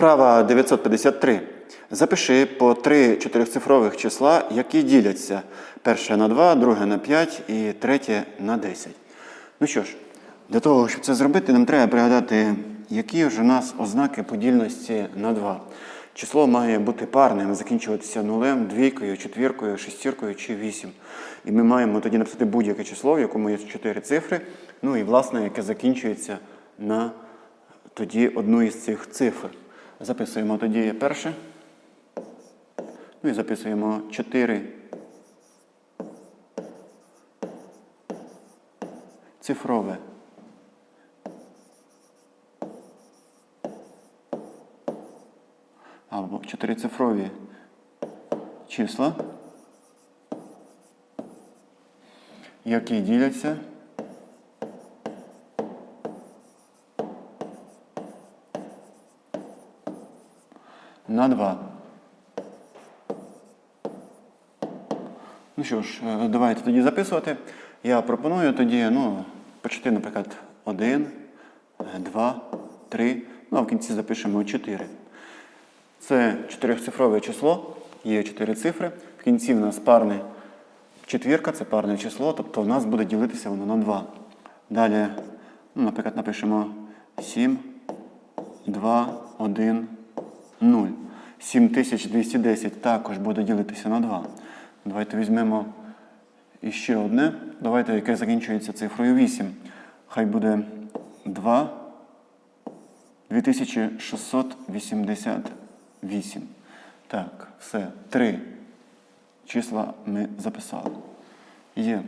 Вправа 953. Запиши по три чотирьохцифрових числа, які діляться. Перше на 2, друге на 5 і третє на 10. Ну що ж, для того, щоб це зробити, нам треба пригадати, які ж у нас ознаки подільності на 2. Число має бути парним, закінчуватися нулем, двійкою, четвіркою, шестіркою чи 8. І ми маємо тоді написати будь-яке число, в якому є 4 цифри, ну і власне, яке закінчується на тоді одну із цих цифр. Записуємо тоді перше. Ну і записуємо 4 цифрове. Або чотирицифрові числа, які діляться на 2. Ну що ж, е, давайте тоді записувати. Я пропоную тоді, ну, почати, наприклад, 1, 2, 3, ну а в кінці запишемо 4. Це чотирьохцифрове число, є 4 цифри. В кінці в нас парне четвірка, це парне число, тобто в нас буде ділитися воно на 2. Далі, ну, наприклад, напишемо 7, 2, 1, 0. 7210 також буде ділитися на 2. Давайте візьмемо іще одне. Давайте, яке закінчується цифрою 8. Хай буде 2 2688. Так, все. Три числа ми записали. Є.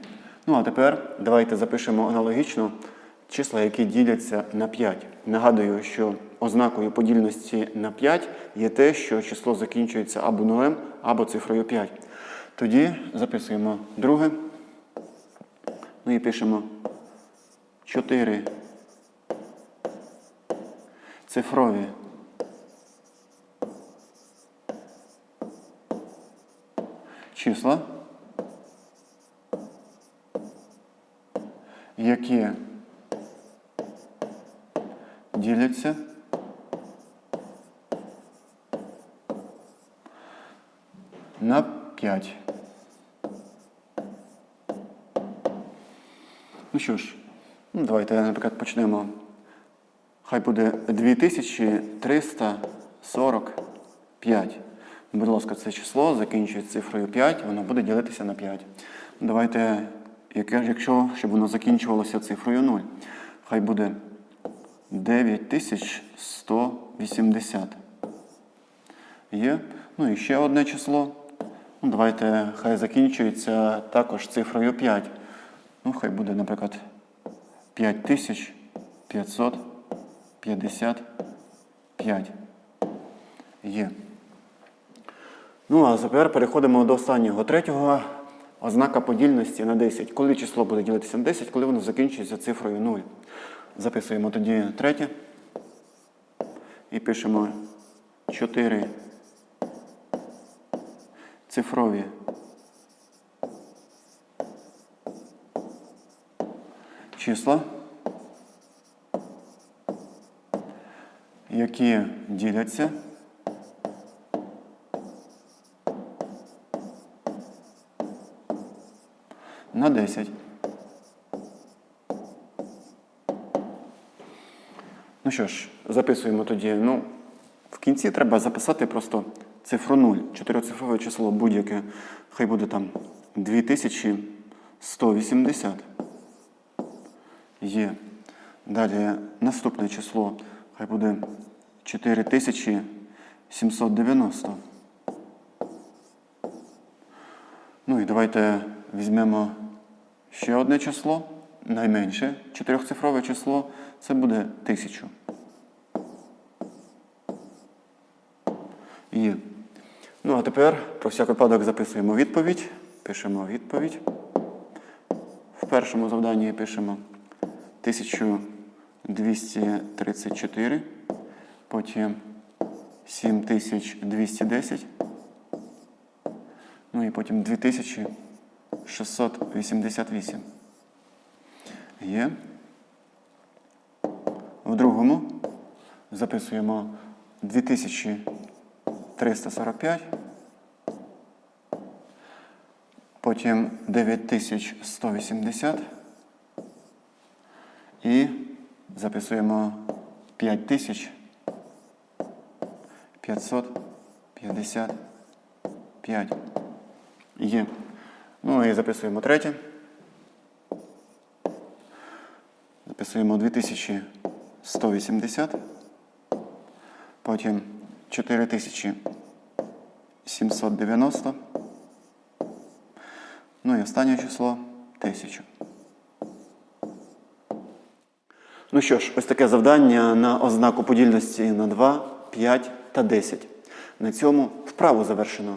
Ну, а тепер давайте запишемо аналогічно числа, які діляться на 5. Нагадую, що ознакою подільності на 5 є те, що число закінчується або нулем, або цифрою 5. Тоді записуємо друге. Ну і пишемо 4 цифрові числа, які діляться на 5. Ну що ж, ну, давайте, наприклад, почнемо. Хай буде 2345. Будь ласка, це число закінчується цифрою 5, воно буде ділитися на 5. Давайте, якщо щоб воно закінчувалося цифрою 0, хай буде 9180. Є. Ну і ще одне число. Ну, Давайте хай закінчується також цифрою 5. Ну, хай буде, наприклад, 5555. Є. Ну, а тепер переходимо до останнього третього ознака подільності на 10. Коли число буде ділитися на 10, коли воно закінчується цифрою 0. Записуємо тоді третє. І пишемо 4 цифрові числа, які діляться на 10. Ну що ж, записуємо тоді. Ну, в кінці треба записати просто цифру 0. Чотирьохцифрове число будь-яке. Хай буде там 2180. Є. Далі наступне число. Хай буде 4790. Ну і давайте візьмемо ще одне число, найменше чотирьохцифрове число, це буде 1000. Є. Ну, а тепер про всяк випадок записуємо відповідь. Пишемо відповідь. В першому завданні пишемо 1234, потім 7210. Ну і потім 2688. Є. В другому записуємо 2345. Потім 9180. І записуємо 5555. Є. Ну і записуємо третє. Записуємо 2180. Потім 4790. Ну і останнє число 1000. Ну що ж, ось таке завдання на ознаку подільності на 2, 5 та 10. На цьому вправу завершено.